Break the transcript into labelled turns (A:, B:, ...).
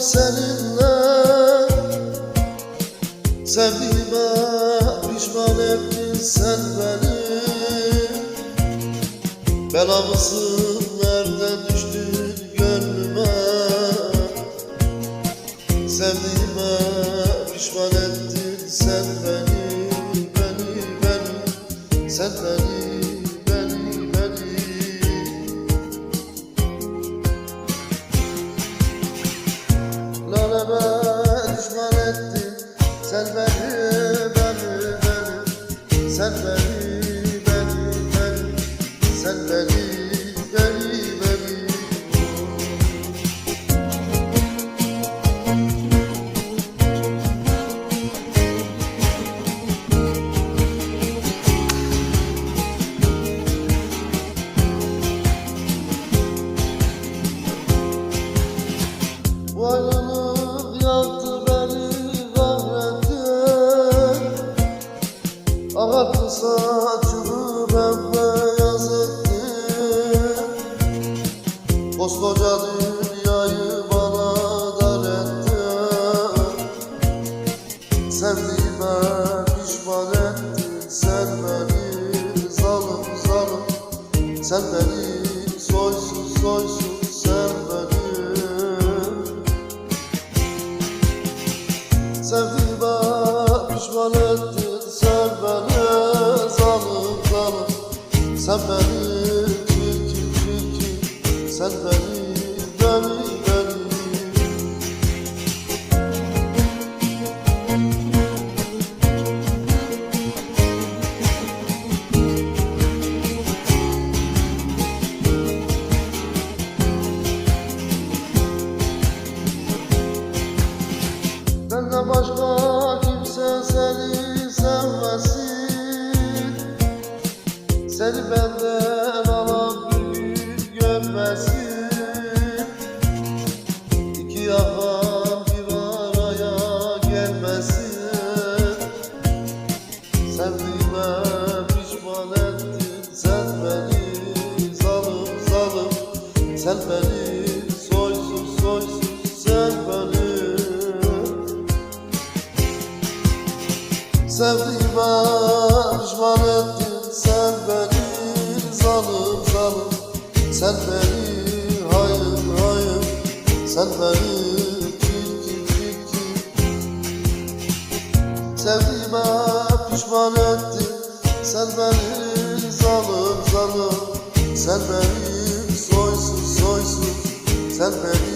A: seninle. Sevdiğime pişman ettin sen beni. Bela mısın nereden düştün gönlüme? Sevdiğime pişman ettin sen beni Beni beni. Sen beni Sen beni, beni, beni. Sen beni, Koskoca dünyayı bana dar etti Sevdiğime pişman ettin. Sen beni Zalim zalim. Sen beni Soysuz soysuz. Sen beni Sevdiğime pişman ettin. Sen beni Zalim zalim. Sen beni sen beni Beni beni. Benden başka kimse seni sevmesin. Seni benden sen beni Soysuz soysuz sen beni. Sevdiğime pişman ettin Sen beni Sevdiğime pişman ettin Sen beni zalim zalim Sen beni soysuz soysuz. Sen beni